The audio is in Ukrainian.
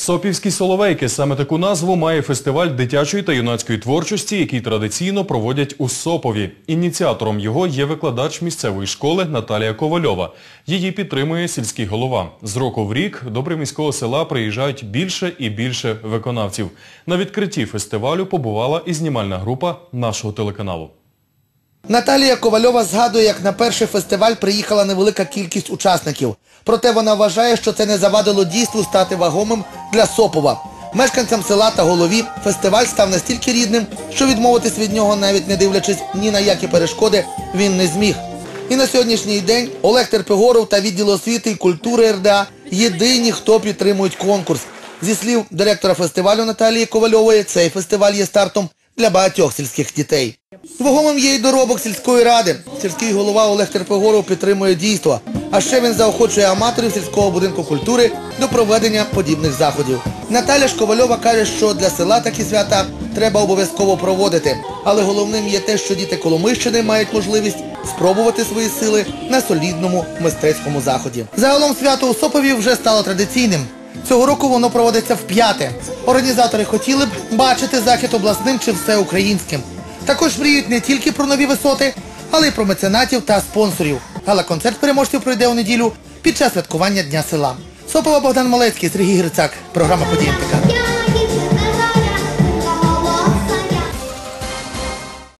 Сопівські соловейки саме таку назву має фестиваль дитячої та юнацької творчості, який традиційно проводять у Сопові. Ініціатором його є викладач місцевої школи Наталія Ковальова. Її підтримує сільський голова. З року в рік до приміського села приїжджають більше і більше виконавців. На відкритті фестивалю побувала і знімальна група нашого телеканалу. Наталія Ковальова згадує, як на перший фестиваль приїхала невелика кількість учасників. Проте вона вважає, що це не завадило дійству стати вагомим для Сопова. Мешканцям села та голові фестиваль став настільки рідним, що відмовитись від нього, навіть не дивлячись ні на які перешкоди, він не зміг. І на сьогоднішній день Олег Терпигоров та відділ освіти і культури РДА єдині, хто підтримують конкурс. Зі слів директора фестивалю Наталії Ковальової, цей фестиваль є стартом для багатьох сільських дітей. Вагомим є доробок сільської ради. Сільський голова Олег Терпогоров підтримує дійство. А ще він заохочує аматорів сільського будинку культури до проведення подібних заходів. Наталя Шковальова каже, що для села такі свята треба обов'язково проводити. Але головним є те, що діти Коломийщини мають можливість спробувати свої сили на солідному мистецькому заході. Загалом свято у Сопові вже стало традиційним. Цього року воно проводиться вп'яте. Організатори хотіли б бачити захід обласним чи всеукраїнським. Також мріють не тільки про нові висоти, але й про меценатів та спонсорів. Гала-концерт переможців пройде у неділю під час святкування Дня села. Сопова Богдан Малецький, Сергій Грицак. Програма «Події МТК».